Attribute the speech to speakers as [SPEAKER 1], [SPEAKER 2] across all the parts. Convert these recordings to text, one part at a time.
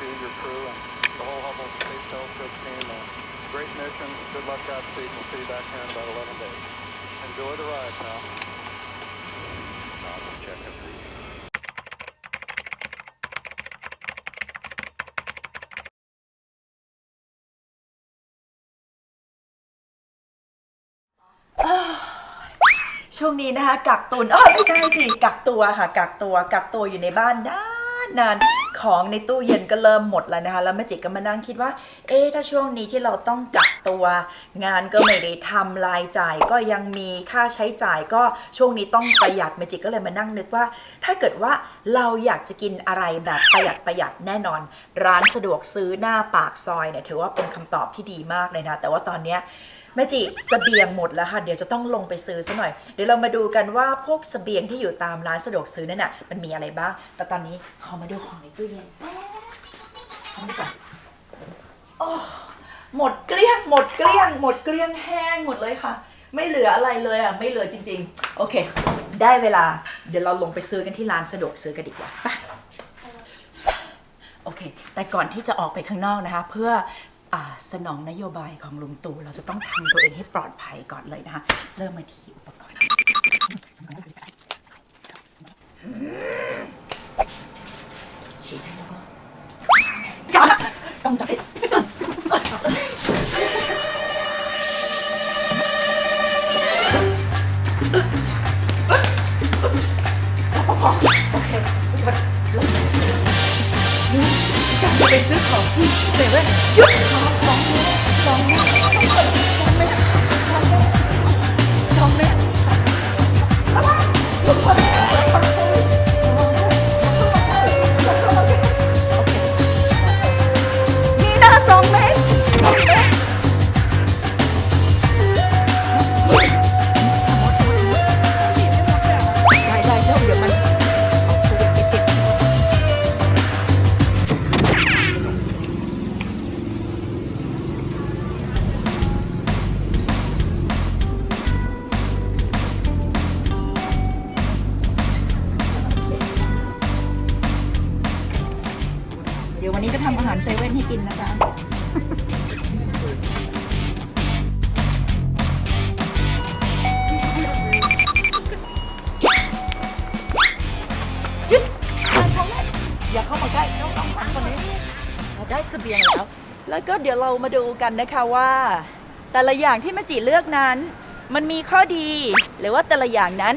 [SPEAKER 1] you, your crew, and the whole Hubble Space Telescope team. Uh, great mission. Good luck, Godspeed. We'll see you back here in about 11 days. Enjoy the ride, pal. I'll check in for you.
[SPEAKER 2] ช่วงนี้นะคะกักตุนอ๋อไม่ใช่สิ กักตัวค่ะ กักตัว กักตัวอยู่ในบ้านนานนาน ของในตู้เย็นก็เริ่มหมดแล้วนะคะ แล้วแม่จิกก็มานั่งคิดว่า เอ๊ะถ้าช่วงนี้ที่เราต้องกักตัว งานก็ไม่ได้ทำรายจ่ายก็ยังมีค่าใช้จ่ายก็ช่วงนี้ต้องประหยัดแม่จิกก็เลยมานั่งนึกว่า ถ้าเกิดว่าเราอยากจะกินอะไรแบบประหยัดประหยัดแน่นอน ร้านสะดวกซื้อหน้าปากซอยเนี่ยถือว่าเป็นคำตอบที่ดีมากเลยนะ แต่ว่าตอนเนี้ย แม่จิเสบียงหมดแล้วค่ะเดี๋ยวจะต้องลงไปซื้อซะหน่อย เดี๋ยวเรามาดูกันว่าพวกสเสบียงที่อยู่ตามร้านสะดวกซื้อนั่นน่ะมันมีอะไรบ้าง แต่ตอนนี้ขอมาดูของในตู้เย็นแป๊บทำดีกว่าโอ้หมดเกลี้ยงหมดเกลี้ยง หมดเกลี้ยงแห้งหมดเลยค่ะ ไม่เหลืออะไรเลยอะไม่เหลือจริง ๆ โอเค ได้เวลา เดี๋ยวเราลงไปซื้อกันที่ร้านสะดวกซื้อกันดีกว่าไปโอเค แต่ก่อนที่จะออกไปข้างนอกนะคะ เพื่อ อาสนองนโยบายของลุงตู่เราจะต้องทำตัวเองให้ปลอดภัยก่อนเลยนะคะ เริ่มมาที่อุปกรณ์ ฉีดให้แล้วก็อย่านะต้องจับโอเค การจะไปซื้อของที่เซเว่นหยุดของของของของแม่ของแม่ของแม่นี่ กินนะคะหยุดมาชมเลยอย่าเข้ามาใกล้น้องต้องฟังคนนี้เราได้เสบียงแล้ว แล้วก็เดี๋ยวเรามาดูกันนะคะว่า แต่ละอย่างที่แม่จีเลือกนั้น มันมีข้อดี หรือว่าแต่ละอย่างนั้น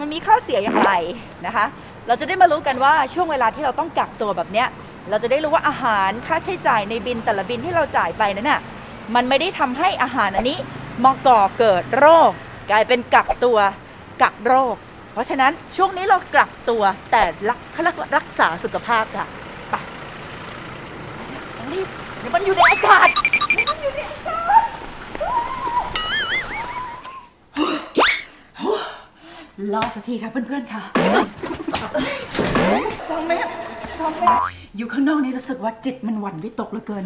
[SPEAKER 2] มันมีข้อเสียอย่างไรนะคะ เราจะได้มารู้กันว่าช่วงเวลาที่เราต้องกักตัวแบบเนี้ย เราจะได้รู้ว่าอาหารค่าใช้จ่ายในบินแต่ละบินที่เราจ่ายไปนั้นน่ะมันไม่ได้ทำให้อาหารอันนี้มาก่อเกิดโรค กลายเป็นกักตัวกักโรค เพราะฉะนั้นช่วงนี้เรากักตัวแต่รักขาเรียกว่ารักษาสุขภาพค่ะไปรีบเดี๋ยวมันอยู่ในอากาศเดี๋ยวมันอยู่ในอากาศรอสักทีค่ะเพื่อนๆค่ะฟังไหมฟังไหม อยู่ข้างนอกนี่รู้สึกว่าจิตมันหวั่นวิตกเหลือเกิน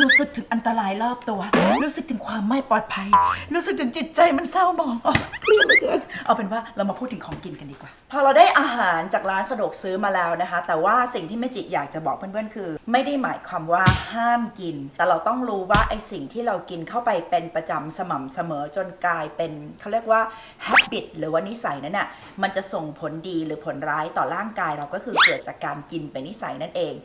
[SPEAKER 2] รู้สึกถึงอันตรายรอบตัว รู้สึกถึงความไม่ปลอดภัย รู้สึกถึงจิตใจมันเศร้าหมองอ๋อเครียดเหลือเกินเอาเป็นว่าเรามาพูดถึงของกินกันดีกว่า พอเราได้อาหารจากร้านสะดวกซื้อมาแล้วนะคะ แต่ว่าสิ่งที่แม่จิอยากจะบอกเพื่อนๆคือ ไม่ได้หมายความว่าห้ามกิน แต่เราต้องรู้ว่าไอสิ่งที่เรากินเข้าไปเป็นประจำสม่ำเสมอจนกลายเป็นเขาเรียกว่า habit หรือว่านิสัยนั้นน่ะมันจะส่งผลดีหรือผลร้ายต่อร่างกายเราก็คือเกิดจากการกินเป็นนิสัยนั่นเอง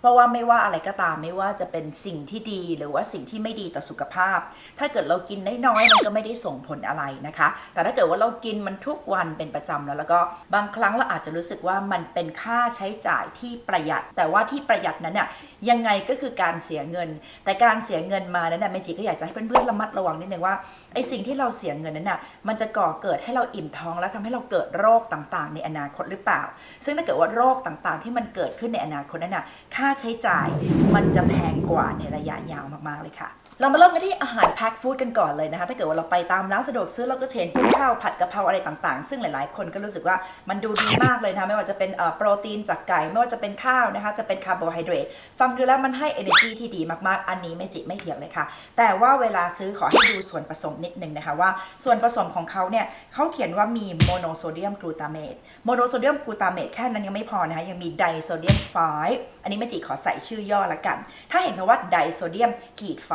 [SPEAKER 2] เพราะว่าไม่ว่าอะไรก็ตามไม่ว่าจะเป็นสิ่งที่ดีหรือว่าสิ่งที่ไม่ดีต่อสุขภาพ ถ้าเกิดเรากินน้อยๆมันก็ไม่ได้ส่งผลอะไรนะคะ แต่ถ้าเกิดว่าเรากินมันทุกวันเป็นประจำแล้วแล้วก็บางครั้งเราอาจจะรู้สึกว่ามันเป็นค่าใช้จ่ายที่ประหยัด แต่ว่าที่ประหยัดนั้นน่ะยังไงก็คือการเสียเงิน แต่การเสียเงินมานั้นน่ะเมจิก็อยากจะให้เพื่อนๆระมัดระวังนิดนึงว่าไอสิ่งที่เราเสียเงินนั้นน่ะมันจะก่อเกิดให้เราอิ่มท้องแล้วทำให้เราเกิดโรคต่างๆ ในอนาคตหรือเปล่า ซึ่งถ้าเกิดว่าโรคต่างๆ ที่มันเกิดขึ้นในอนาคตนั้นน่ะค่าใช้จ่ายมันจะแพงกว่าในระยะยาวมากๆเลยค่ะ เรามาเริ่มกันที่อาหารแพ็คฟู้ดกันก่อนเลยนะคะ ถ้าเกิดว่าเราไปตามร้านสะดวกซื้อเราก็เห็นพวกข้าวผัดกะเพราอะไรต่างๆ ซึ่งหลายๆ คนก็รู้สึกว่ามันดูดีมากเลยนะไม่ว่าจะเป็นโปรตีนจากไก่ ไม่ว่าจะเป็นข้าวนะคะ จะเป็นคาร์โบไฮเดรตฟังดูแล้วมันให้ energy ที่ดีมากๆ อันนี้ไม่จิไม่เถียงเลยค่ะ แต่ว่าเวลาซื้อขอให้ดูส่วนผสมนิดนึงนะคะว่าส่วนผสมของเขาเนี่ยเขาเขียนว่ามีโมโนโซเดียมกลูตาเมตโมโนโซเดียมกลูตาเมตแค่นั้นยังไม่พอนะคะยังมีไดโซเดียมไฟอันนี้เมจิขอใส่ชื่อย่อละกัน ถ้าเห็นคำว่าไดโซเดียมขีดไฟ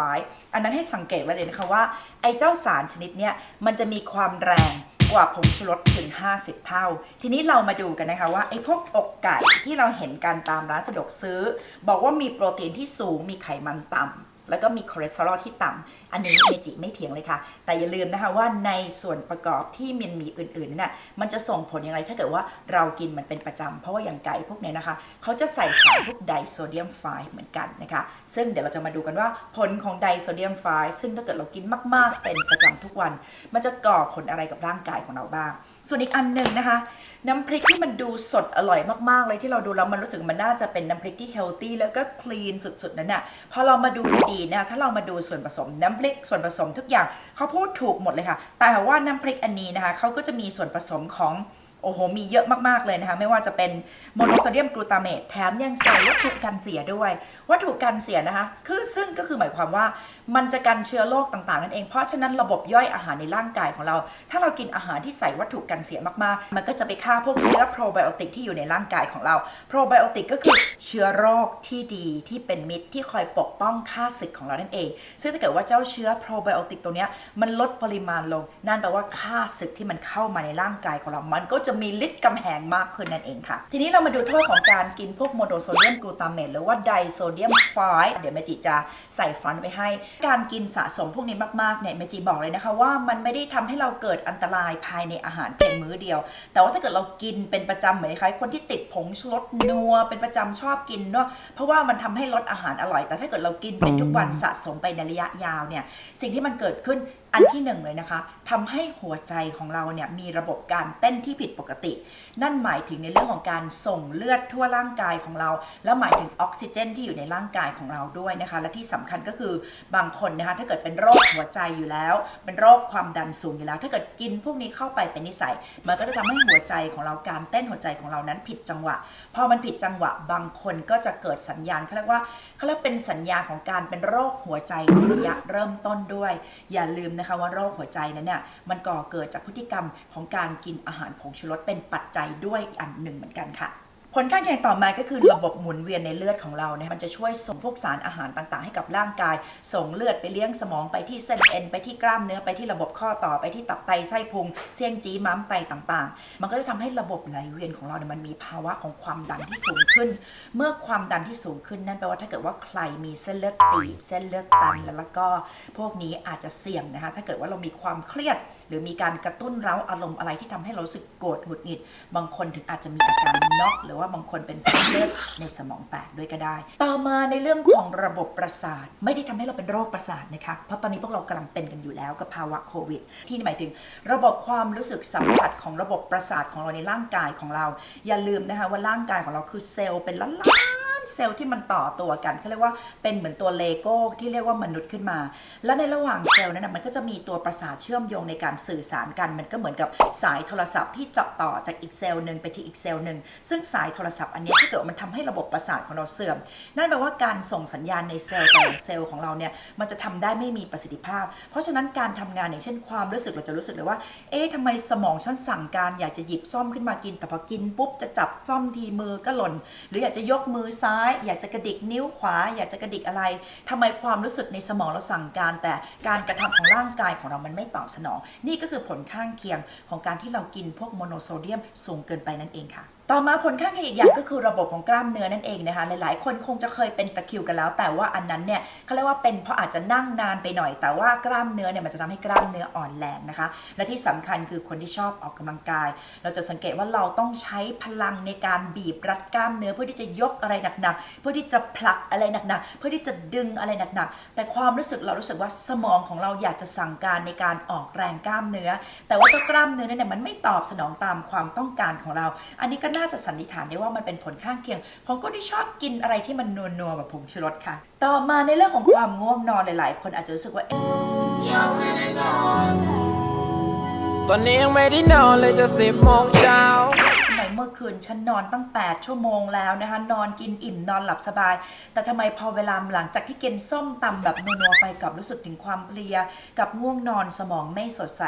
[SPEAKER 2] อันนั้นให้สังเกตไว้เลยนะคะว่า ไอ้เจ้าสารชนิดเนี้ยมันจะมีความแรงกว่าผงชูรสถึง 50 เท่า ทีนี้เรามาดูกันนะคะว่าไอ้พวกอกไก่ที่เราเห็นกันตามร้านสะดวกซื้อ บอกว่ามีโปรตีนที่สูงมีไขมันต่ำ แล้วก็มีคอเลสเตอรอลที่ต่ำอันนี้เมจิไม่เถียงเลยค่ะ แต่อย่าลืมนะคะว่าในส่วนประกอบที่มันมีอื่นๆน่ะมันจะส่งผลอย่างไรถ้าเกิดว่าเรากินมันเป็นประจำเพราะว่าอย่างไก่พวกเนี้ยนะคะเขาจะใส่สารพวกไดโซเดียมไฟเหมือนกันนะคะ ซึ่งเดี๋ยวเราจะมาดูกันว่าผลของไดโซเดียมไฟซึ่งถ้าเกิดเรากินมากๆเป็นประจำทุกวัน มันจะก่อผลอะไรกับร่างกายของเราบ้าง ส่วนอีกอันหนึ่งนะคะ น้ำพริกที่มันดูสดอร่อยมากๆเลยที่เราดูแล้วมันรู้สึกมันน่าจะเป็นน้ำพริกที่เฮลตี้แล้วก็คลีนสุดๆนั่นน่ะพอเรามาดูดีๆนะถ้าเรามาดูส่วนผสมน้ำพริกส่วนผสมทุกอย่างเขาพูดถูกหมดเลยค่ะ แต่ว่าน้ำพริกอันนี้นะคะเขาก็จะมีส่วนผสมของ โอ้โห มีเยอะมาก ๆ เลยนะคะ ไม่ว่าจะเป็นโมโนโซเดียมกลูตาเมตแถมยังใส่วัตถุกันเสียด้วย วัตถุกันเสียนะคะคือซึ่งก็คือหมายความว่ามันจะกันเชื้อโรคต่าง ๆ นั่นเอง เพราะฉะนั้นระบบย่อยอาหารในร่างกายของเรา ถ้าเรากินอาหารที่ใส่วัตถุกันเสียมากๆ มันก็จะไปฆ่าพวกเชื้อโปรไบโอติกที่อยู่ในร่างกายของเราโปรไบโอติกก็คือเชื้อโรคที่ดีที่เป็นมิตรที่คอยปกป้องฆ่าศึกของเรานั่นเอง ซึ่งถ้าเกิดว่าเจ้าเชื้อโปรไบโอติกตัวเนี้ยมันลดปริมาณลงนั่นแปลว่าค่าศึกที่มันเข้ามาในร่างกายของเรา มันก็จะมีฤทธิ์กำแหงมากขึ้นนั่นเองค่ะ ทีนี้เรามาดูโทษของการกินพวกโมโนโซเดียมกลูตาเมตหรือว่าไดโซเดียมไฟเดี๋ยวเมจิจะใส่ฟอนต์ไว้ให้ การกินสะสมพวกนี้มากๆเนี่ยเมจิบอกเลยนะคะว่ามันไม่ได้ทำให้เราเกิดอันตรายภายในอาหารเพียงมื้อเดียว แต่ว่าถ้าเกิดเรากินเป็นประจำเหมือนคล้ายคนที่ติดผงชูรสนัวเป็นประจำชอบกินเนาะเพราะว่ามันทำให้ลดอาหารอร่อย แต่ถ้าเกิดเรากินเป็นทุกวันสะสมไปในระยะยาวเนี่ยสิ่งที่มันเกิดขึ้น อันที่หนึ่งเลยนะคะทำให้หัวใจของเราเนี่ยมีระบบการเต้นที่ผิดปกติ นั่นหมายถึงในเรื่องของการส่งเลือดทั่วร่างกายของเรา แล้วหมายถึงออกซิเจน ที่อยู่ในร่างกายของเราด้วยนะคะ และที่สำคัญก็คือบางคนนะคะถ้าเกิดเป็นโรคหัวใจอยู่แล้ว เป็นโรคความดันสูงอยู่แล้ว ถ้าเกิดกินพวกนี้เข้าไปเป็นนิสัย มันก็จะทำให้หัวใจของเราการเต้นหัวใจของเรานั้นผิดจังหวะ พอมันผิดจังหวะ บางคนก็จะเกิดสัญญาณเขาเรียกว่าเขาเรียกเป็นสัญญาณของการเป็นโรคหัวใจในระยะเริ่มต้นด้วย อย่าลืมนะคะว่าโรคหัวใจนั้นเนี่ยมันก่อเกิดจากพฤติกรรมของการกินอาหารผงชูรสเป็นปัจจัยด้วยอันหนึ่งเหมือนกันค่ะ ผลข้างเคียงต่อมาก็คือระบบหมุนเวียนในเลือดของเราเนี่ยมันจะช่วยส่งพวกสารอาหารต่างๆ ให้กับร่างกาย ส่งเลือดไปเลี้ยงสมองไปที่เส้นเอ็นไปที่กล้ามเนื้อไปที่ระบบข้อต่อไปที่ตับไตไส้พุงเสี่ยงจีม้ามไตต่างๆ มันก็จะทำให้ระบบไหลเวียนของเราเนี่ยมันมีภาวะของความดันที่สูงขึ้น เมื่อความดันที่สูงขึ้นนั่นแปลว่าถ้าเกิดว่าใครมีเส้นเลือดตีบเส้นเลือดตันแล้วก็ พวกนี้อาจจะเสี่ยงนะคะถ้าเกิดว่าเรามีความเครียด หรือมีการกระตุ้นเร้าอารมณ์อะไรที่ทำให้เราสึกโกรธหงุดหงิด บางคนถึงอาจจะมีอาการน็อกหรือว่าว่าบางคนเป็นเส้นเลือดในสมองแตกด้วยก็ได้ ต่อมาในเรื่องของระบบประสาท ไม่ได้ทำให้เราเป็นโรคประสาทนะคะ เพราะตอนนี้พวกเรากำลังเป็นกันอยู่แล้วกับภาวะโควิด ที่หมายถึง ระบบความรู้สึกสัมผัสของระบบประสาทของเราในร่างกายของเรา อย่าลืมนะคะว่าร่างกายของเราคือเซลล์เป็นล้าน เซลล์ที่มันต่อตัวกันเขาเรียกว่าเป็นเหมือนตัวเลโก้ที่เรียกว่ามนุษย์ขึ้นมา และในระหว่างเซลล์นั้นนะมันก็จะมีตัวประสาทเชื่อมโยงในการสื่อสารกัน มันก็เหมือนกับสายโทรศัพท์ที่จับต่อจากอีกเซลล์หนึ่งไปที่อีกเซลล์หนึ่งซึ่งสายโทรศัพท์อันนี้ถ้าเกิดมันทำให้ระบบประสาทของเราเสื่อม นั่นแปลว่าการส่งสัญญาณในเซลล์แต่ละเซลล์ของเราเนี่ยมันจะทำได้ไม่มีประสิทธิภาพ เพราะฉะนั้นการทำงานอย่างเช่นความรู้สึกเราจะรู้สึกเลยว่า เอ๊ะทำไมสมองฉันสั่งการอยากจะหยิบซ่อมขึ้นมากิน แต่พอกินปุ๊บจะจับซ่อมทีมือก็หล่น หรืออยากจะยกมือซ้ายอยากจะกระดิกนิ้วขวา อยากจะกระดิกอะไรทำไมความรู้สึกในสมองเราสั่งการ แต่การกระทำของร่างกายของเรามันไม่ตอบสนอง นี่ก็คือผลข้างเคียงของการที่เรากินพวกโมโนโซเดียมสูงเกินไปนั่นเองค่ะ ต่อมาผลข้างเคียงอีกอย่างก็คือระบบของกล้ามเนื้อนั่นเองนะคะหลายๆ คนคงจะเคยเป็นตะคริวกันแล้ว แต่ว่าอันนั้นเนี่ยเขาเรียกว่าเป็นเพราะอาจจะนั่งนานไปหน่อย แต่ว่ากล้ามเนื้อเนี่ยมันจะทำให้กล้ามเนื้ออ่อนแรงนะคะ และที่สำคัญคือคนที่ชอบออกกำลังกาย เราจะสังเกตว่าเราต้องใช้พลังในการบีบรัดกล้ามเนื้อเพื่อที่จะยกอะไรหนักๆเพื่อที่จะผลักอะไรหนักๆเพื่อที่จะดึงอะไรหนักๆ แต่ความรู้สึกเรารู้สึกว่าสมองของเราอยากจะสั่งการในการออกแรงกล้ามเนื้อ แต่ว่าเจ้ากล้ามเนื้อนั้นเนี่ยมันไม่ตอบสนองตามความต้องการของเรา อันนี้ก็น่าาจะสันนิษฐานได้ว่ามันเป็นผลข้างเคียง ของคนที่ชอบกินอะไรที่มันนัวๆแบบผงชูรสค่ะ ต่อมาในเรื่องของความง่วงนอนหลายๆ คนอาจจะรู้สึกว่าเอ๊ะ
[SPEAKER 3] ตอนนี้ยังไม่ได้นอนเลยจะสิบโมงเช้า
[SPEAKER 2] มเมื่อคืนฉันนอนตั้ง 8 ชั่วโมงแล้วนะคะ นอนกินอิ่มนอนหลับสบาย แต่ทำไมพอเวลาหลังจากที่กินส้มตำแบบนัวๆไปกับรู้สึกถึงความเพลีย กับง่วงนอนสมองไม่สดใส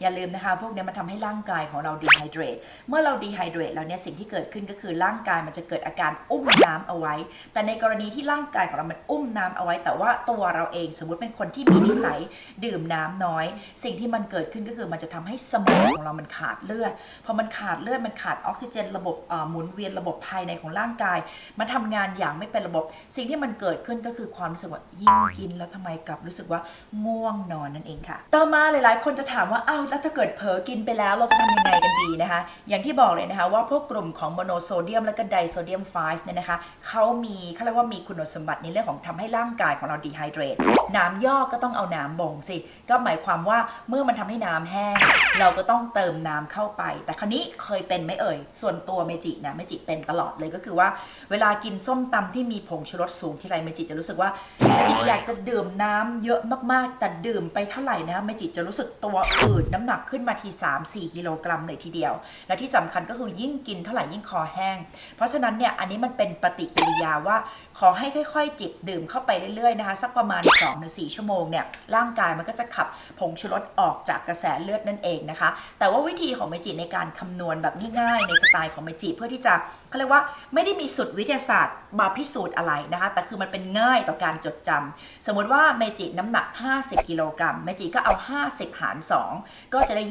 [SPEAKER 2] อย่าลืมนะคะ พวกนี้มันทำให้ร่างกายของเราดีไฮเดรตเมื่อเราดีไฮเดรตแล้วเนี่ยสิ่งที่เกิดขึ้นก็คือร่างกายมันจะเกิดอาการอุ้มน้ำเอาไว้ แต่ในกรณีที่ร่างกายของเรามันอุ้มน้ำเอาไว้ แต่ว่าตัวเราเองสมมุติเป็นคนที่มีนิสัยดื่มน้ำน้อย สิ่งที่มันเกิดขึ้นก็คือมันจะทำให้สมองของเรามันขาดเลือดพอมันขาดเลือดมันขาดออกซิเจนระบบหมุนเวียนระบบภายในของร่างกาย มันทำงานอย่างไม่เป็นระบบ สิ่งที่มันเกิดขึ้นก็คือความรู้สึกว่ายิ่งกินแล้วทำไมกลับรู้สึกว่าง่วงนอนนั่นเองค่ะ ต่อมาหลายๆ คนจะถามว่าอ้าวแล้วถ้าเกิดเผลอกินไปแล้วเราจะทำยังไงกันดีนะคะ อย่างที่บอกเลยนะคะว่าพวกกลุ่มของโมโนโซเดียมและก็ไดโซเดียม5เนี่ยนะคะเขามีเขาเรียกว่ามีคุณสมบัติในเรื่องของทำให้ร่างกายของเราดีไฮเดรตน้ำย่อก็ต้องเอาน้ำบ่งสิ ก็หมายความว่าเมื่อมันทำให้น้ำแห้ง เราก็ต้องเติมน้ำเข้าไป แต่คราวนี้เคยเป็นไหมเอ่ยส่วนตัวเมจินะเมจิเป็นตลอดเลยก็คือว่า เวลากินส้มตำที่มีผงชูรสสูงที่ไรเมจิจะรู้สึกว่าเมจิอยากจะดื่มน้ำเยอะมากๆ แต่ดื่มไปเท่าไหร่นะเมจิจะรู้สึกตัวอืดน้ำหนักขึ้นมาที 3-4 กิโลกรัมเลยทีเดียว และที่สำคัญก็คือยิ่งกินเท่าไหร่ยิ่งคอแห้ง เพราะฉะนั้นเนี่ยอันนี้มันเป็นปฏิกิริยาว่าขอให้ค่อย ๆ จิบดื่มเข้าไปเรื่อยๆนะคะสักประมาณ2-4ชั่วโมงเนี่ยร่างกายมันก็จะขับผงชูรสออกจากกระแสเลือดนั่นเองนะคะ แต่ว่าวิธีของเมจิในการคำนวณแบบง่ายๆในสไตล์ของเมจิเพื่อที่จะเขาเรียกว่าไม่ได้มีสุดวิทยาศาสตร์มาพิสูจน์อะไรนะคะ แต่คือมันเป็นง่ายต่อการจดจำสมมุติว่าเมจิน้ำหนัก 50 กิโลกรัมเมจิก็เอา 50 หาร 2 ก็จะได้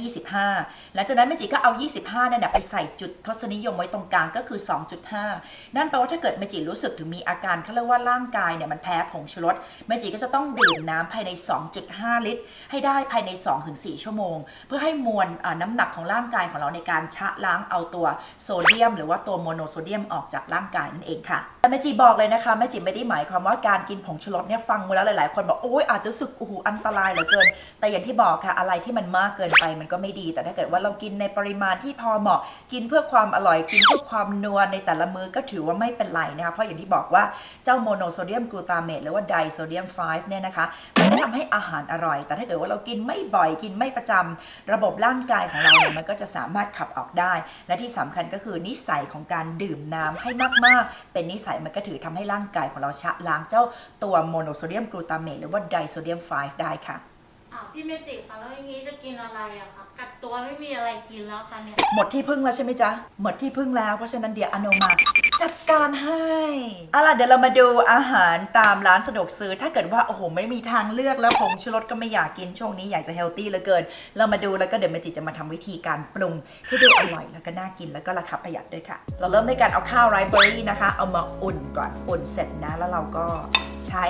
[SPEAKER 2] 25 หลังจากนั้นเมจิก็เอา 25นั่นนะไปใส่จุดทศนิยมไว้ตรงกลางก็คือ 2.5 นั่นแปลว่าถ้าเกิดเมจิรู้สึกถึงมีอาการเขาเรียกว่าร่างกายเนี่ยมันแพ้ผงชูรสเมจิก็จะต้องดื่มน้ำภายใน 2.5 ลิตร ให้ได้ภายใน 2-4 ชั่วโมง เพื่อให้มวลน้ำหนักของร่างกายของเราในการชะล้างเอาตัวโซเดียม หรือว่าตัวโมโนโซเดียมออกจากร่างกายนั่นเองค่ะแต่เมจิบอกเลยนะคะเมจิไม่ได้หมายความว่าการกินผงชูรสเนี่ยฟังมาแล้วหลายๆ คนบอกโอ้ยอาจจะสึกโอ้โหอันตรายเหลือเกิน แต่อย่างที่บอกค่ะอะไรที่มันมากเกินไปมันก็ไม่ดี แต่ถ้าเกิดว่าเรากินในปริมาณที่พอเหมาะ กินเพื่อความอร่อยกินเพื่อความนัวในแต่ละมื้อก็ถือว่าไม่เป็นไรนะคะเพราะอย่างที่บอกว่าเจ้าโมโนโซเดียมกลูตาเมตหรือว่าไดโซเดียม5เนี่ยนะคะมันก็ทำให้อาหารอร่อย แต่ถ้าเกิดว่าเรากินไม่บ่อยกินไม่ประจำระบบร่างกายของเราเนี่ยมันก็จะสามารถขับออกได้ และที่สำคัญก็คือนิสัยของการดื่มน้ำให้มากๆ เป็นนิสัยมันก็ถือทำให้ร่างกายของเราชะล้างเจ้าตัวโมโนโซเดียมกลูตาเมตหรือว่าไดโซเดียม 5 ได้ค่ะา
[SPEAKER 4] วพี่เมจิคะแล้วอย่างนี้จะกินอะไรอะคะกัดตัวไม่มีอะไรกินแล้วค่ะเนี่ย
[SPEAKER 2] หมดที่พึ่งแล้วใช่ไหมจ๊ะ หมดที่พึ่งแล้วเพราะฉะนั้นเดี๋ยวอโนมาจัดการให้เอาล่ะเดี๋ยวเรามาดูอาหารตามร้านสะดวกซื้อ ถ้าเกิดว่าโอ้โหไม่มีทางเลือกแล้วผงชูรสก็ไม่อยากกินช่วงนี้อยากจะเฮลตี้เหลือเกิน เรามาดูแล้วก็เดี๋ยวเมจิจะมาทำวิธีการปรุงที่ดูอร่อยแล้วก็น่ากินแล้วก็ราคาประหยัดด้วยค่ะ เราเริ่มด้วยการเอาข้าวไรซ์เบอร์รี่นะคะ เอามาอุ่นก่อนอุ่นเสร็จนะแล้วเราก็ ใช้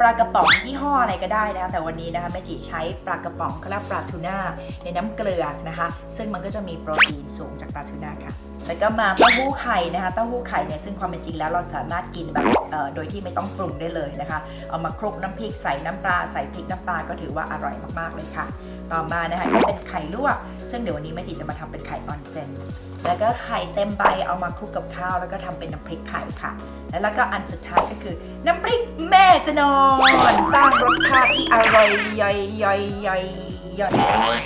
[SPEAKER 2] ปลากระป๋องยี่ห้ออะไรก็ได้นะคะแต่วันนี้นะคะแม่จีใช้ปลากระป๋องคาราปลาทูน่าในน้ำเกลือนะคะ ซึ่งมันก็จะมีโปรตีนสูงจากปลาทูน่าค่ะ แล้วก็มาเต้าหู้ไข่นะคะเต้าหู้ไข่เนี่ยซึ่งความเป็นจริงแล้วเราสามารถกินแบบโดยที่ไม่ต้องปรุงได้เลยนะคะ เอามาคลุกน้ำพริกใส่น้ำปลาใส่พริกน้ำปลาก็ถือว่าอร่อยมากๆเลยค่ะ ต่อมานะคะก็เป็นไข่ลวก ซึ่งเดี๋ยววันนี้แม่จีจะมาทำเป็นไข่ออนเซนแล้วก็ไข่เต็มใบเอามาคลุกกับข้าว แล้วก็ทำเป็นน้ำพริกไข่ค่ะ แล้วก็อันสุดท้ายก็คือ น้ำพริกแม่จะนอนสร้างรสชาติที่อร่อยย่อยย่อยย่อยย่อย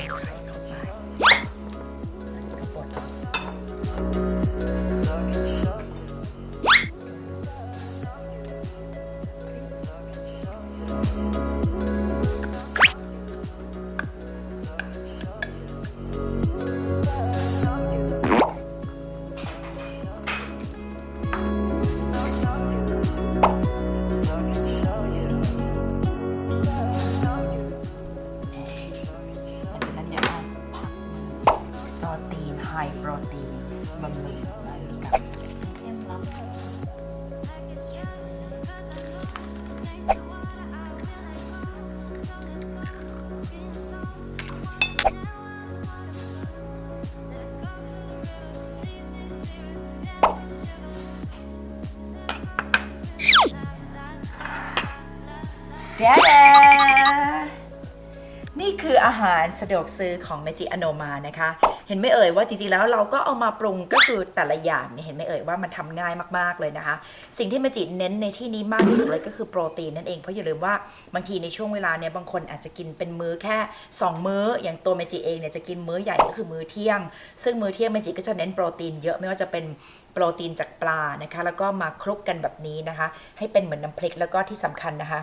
[SPEAKER 2] านี่คืออาหารสะดวกซื้อของเมจิอโนมานะคะ เห็นไหมเอ่ยว่าจริงๆแล้วเราก็เอามาปรุงก็คือแต่ละอย่างเนี่ยเห็นไหมเอ่ยว่ามันทำง่ายมากๆเลยนะคะ สิ่งที่เมจิเน้นในที่นี้มากที่สุดเลยก็คือโปรตีนนั่นเองเพราะอย่าลืมว่าบางทีในช่วงเวลาเนี่ยบางคนอาจจะกินเป็นมื้อแค่ 2 มื้อ อย่างตัวเมจิเองเนี่ยจะกินมื้อใหญ่ก็คือมื้อเที่ยง ซึ่งมื้อเที่ยงเมจิก็จะเน้นโปรตีนเยอะไม่ว่าจะเป็นโปรตีนจากปลานะคะ แล้วก็มาคลุกกันแบบนี้นะคะ ให้เป็นเหมือนน้ำพริกแล้วก็ที่สำคัญนะคะ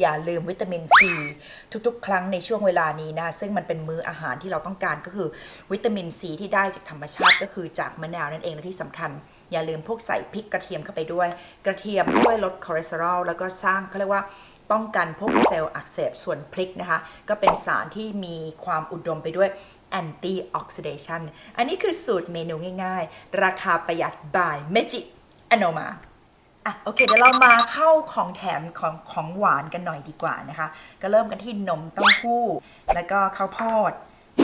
[SPEAKER 2] อย่าลืมวิตามินซีทุกๆ ครั้งในช่วงเวลานี้นะซึ่งมันเป็นมื้ออาหารที่เราต้องการก็คือ วิตามินซีที่ได้จากธรรมชาติก็คือจากมะนาวนั่นเองและที่สำคัญ อย่าลืมพวกใส่พริกกระเทียมเข้าไปด้วย กระเทียมช่วยลดคอเลสเตอรอลแล้วก็สร้างเขาเรียกว่าป้องกันพวกเซลล์อักเสบส่วนพริกนะคะ ก็เป็นสารที่มีความอุดมไปด้วยแอนตี้ออกซิเดชันอันนี้คือสูตรเมนูง่ายๆ ราคาประหยัด by เมจิอโนมา อะโอเคเดี๋ยวเรามาเข้าของแถมของของหวานกันหน่อยดีกว่านะคะ ก็เริ่มกันที่นมเต้าหู้ แล้วก็ข้าวโพด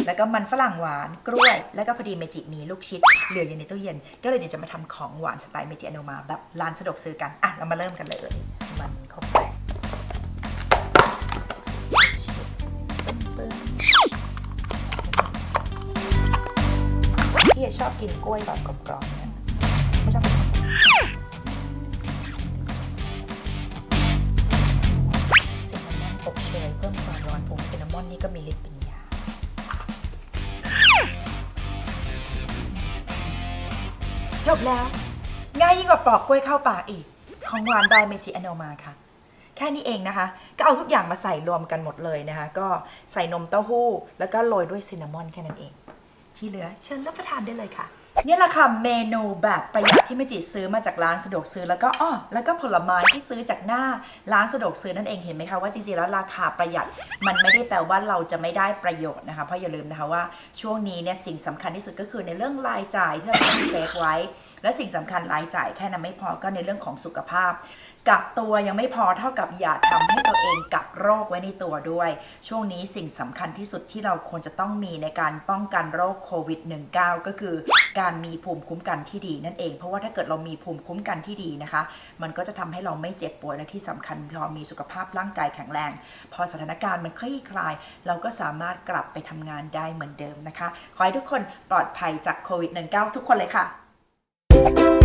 [SPEAKER 2] แล้วก็มันฝรั่งหวานกล้วย แล้วก็พอดีเมจิมีลูกชิดเหลืออยู่ในตู้เย็น ก็เลยเดี๋ยวจะมาทำของหวานสไตล์เมจิอโนมาแบบร้านสะดวกซื้อกัน อะ เรามาเริ่มกันเลยมันเข้าไปลูกชิดปึ้งๆพี่ชอบกินกล้วยแบบกรอบๆ ก็มีฤทธิ์เป็นยา จบแล้ว ง่ายยิ่งกว่าปลอกกล้วยเข้าปากอีก ของหวานไดเมจิอโนมาค่ะ แค่นี้เองนะคะ ก็เอาทุกอย่างมาใส่รวมกันหมดเลยนะคะ ก็ใส่นมเต้าหู้ แล้วก็โรยด้วยซินนามอนแค่นั้นเอง ที่เหลือเชิญรับประทานได้เลยค่ะ นี่แหละค่ะเมนูแบบประหยัดที่เมจิซื้อมาจากร้านสะดวกซื้อแล้วก็อ้อแล้วก็ผลไม้ที่ซื้อจากหน้าร้านสะดวกซื้อนั่นเองเห็นไหมคะว่าจริงๆแล้วราคาประหยัด มันไม่ได้แปลว่าเราจะไม่ได้ประโยชน์นะคะเพราะอย่าลืมนะคะว่าช่วงนี้เนี่ยสิ่งสำคัญที่สุดก็คือในเรื่องรายจ่ายที่เราต้องเซฟไว้ และสิ่งสำคัญรายจ่ายแค่นั้นไม่พอก็ในเรื่องของสุขภาพ กักตัวยังไม่พอเท่ากับอย่าทำให้ตัวเองกักโรคไว้ในตัวด้วย ช่วงนี้สิ่งสำคัญที่สุดที่เราควรจะต้องมีในการป้องกันโรคโควิด -19 ก็คือการมีภูมิคุ้มกันที่ดีนั่นเอง เพราะว่าถ้าเกิดเรามีภูมิคุ้มกันที่ดีนะคะ มันก็จะทำให้เราไม่เจ็บป่วยและที่สำคัญเรามีสุขภาพร่างกายแข็งแรง พอสถานการณ์มันคลี่คลาย เราก็สามารถกลับไปทำงานได้เหมือนเดิมนะคะ ขอให้ทุกคนปลอดภัยจากโควิด -19 ทุกคนเลยค่ะ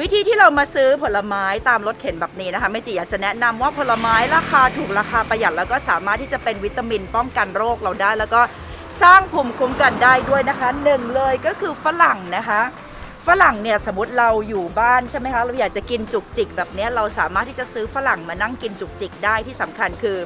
[SPEAKER 2] วิธีที่เรามาซื้อผลไม้ตามรถเข็นแบบนี้นะคะไม่จีอยากจะแนะนำว่าผลไม้ราคาถูกราคาประหยัดแล้วก็สามารถที่จะเป็นวิตามินป้องกันโรคเราได้ แล้วก็สร้างภูมิคุ้มกันได้ด้วยนะคะหนึ่งเลยก็คือฝรั่งนะคะฝรั่งเนี่ยสมมติเราอยู่บ้านใช่ไหมคะเราอยากจะกินจุกจิกแบบนี้เราสามารถที่จะซื้อฝรั่งมานั่งกินจุกจิกได้ที่สำคัญคือ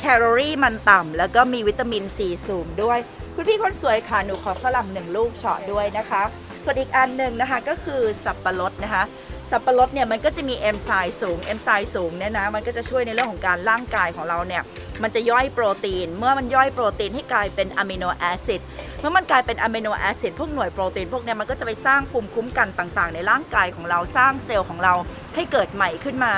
[SPEAKER 2] แคลอรี่มันต่ำแล้วก็มีวิตามินซีสูงด้วย คุณพี่คนสวยค่ะหนูขอฝรั่งหนึ่งลูกเฉาะด้วยนะคะ ส่วนอีกอันหนึ่งนะคะก็คือสับปะรดนะคะสับปะรดเนี่ยมันก็จะมีเอนไซม์สูงเอนไซม์สูงเนี่ยนะมันก็จะช่วยในเรื่องของการร่างกายของเราเนี่ยมันจะย่อยโปรตีน เมื่อมันย่อยโปรตีนให้กลายเป็นอะมิโนแอซิดเมื่อมันกลายเป็นอะมิโนแอซิดพวกหน่วยโปรตีนพวกเนี้ยมันก็จะไปสร้างภูมิคุ้มกันต่างๆ ในร่างกายของเราสร้างเซลล์ของเราให้เกิดใหม่ขึ้นมา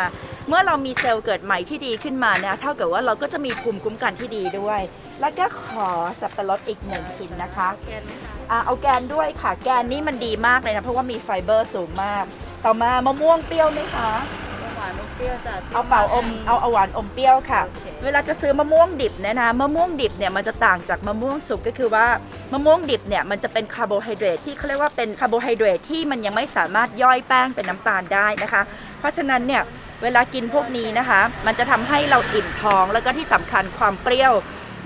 [SPEAKER 2] เมื่อเรามีเซลล์เกิดใหม่ที่ดีขึ้นมาเนี่ยเท่ากับว่าเราก็จะมีภูมิคุ้มกันที่ดีด้วย แล้วก็ขอสับปะรดอีกหนึ่งชิ้นนะคะ อะเอาแกนด้วยค่ะ แกนนี่มันดีมากเลยนะ เพราะว่ามีไฟเบอร์สูงมาก ต่อมามะม่วงเปรี้ยวไหมคะ
[SPEAKER 4] หวานเปรี้ยวจัด
[SPEAKER 2] เอาเปล่าอมเอาเอาหวานอมเปรี้ยวค่ะ
[SPEAKER 4] โอเค
[SPEAKER 2] เวลาจะซื้อมะม่วงดิบเนี่ยนะมะม่วงดิบเนี่ยมันจะต่างจากมะม่วงสุกก็คือว่ามะม่วงดิบเนี่ยมันจะเป็นคาร์โบไฮเดรตที่เขาเรียกว่าเป็นคาร์โบไฮเดรตที่มันยังไม่สามารถย่อยแป้งเป็นน้ำตาลได้นะคะ เพราะฉะนั้นเนี่ยเวลากินพวกนี้นะคะ มันจะทำให้เราอิ่มท้องแล้วก็ที่สำคัญความเปรี้ยว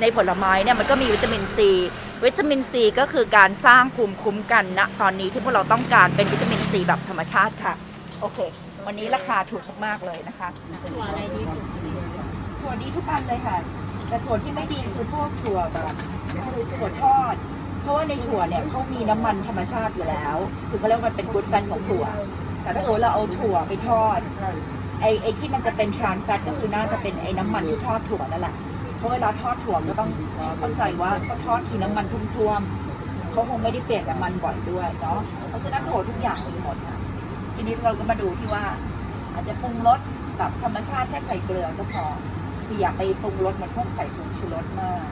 [SPEAKER 2] ในผลไม้เนี่ยมันก็มีวิตามินซี วิตามินซีก็คือการสร้างภูมิคุ้มกันณตอนนี้ที่พวกเราต้องการเป็นวิตามินซีแบบธรรมชาติค่ะ โอเค วันนี้ราคาถูกมากๆเลยนะคะ
[SPEAKER 4] หัวอะไรดีสุด
[SPEAKER 2] ถั่วดีทุกอันเลยค่ะ แต่ถั่วที่ไม่ดีคือพวกถั่วแบบถั่วทอด เพราะว่าในถั่วเนี่ยเขามีน้ำมันธรรมชาติอยู่แล้วคือเขาเรียกว่าเป็นกูดแฟตของถั่ว แต่ถ้าเกิดเราเอาถั่วไปทอดไอ้ไอ้ที่มันจะเป็นทรานแฟตก็คือน่าจะเป็นไอ้น้ำมันที่ทอดถั่วนั่นแหละ เพราะเวลาทอดถั่วก็ต้องเข้าใจว่าเขาทอดทีน้ำมันทุ่มๆเขาคงไม่ได้เปลี่ยนน้ำมันบ่อยด้วยเนาะเพราะฉะนั้นถั่วทุกอย่างมีหมดค่ะทีนี้เราก็มาดูที่ว่า อาจจะปรุงรสแบบธรรมชาติแค่ใส่เกลือก็พอคืออย่าไปปรุงรสมันพวกใส่ผงชูรสมาก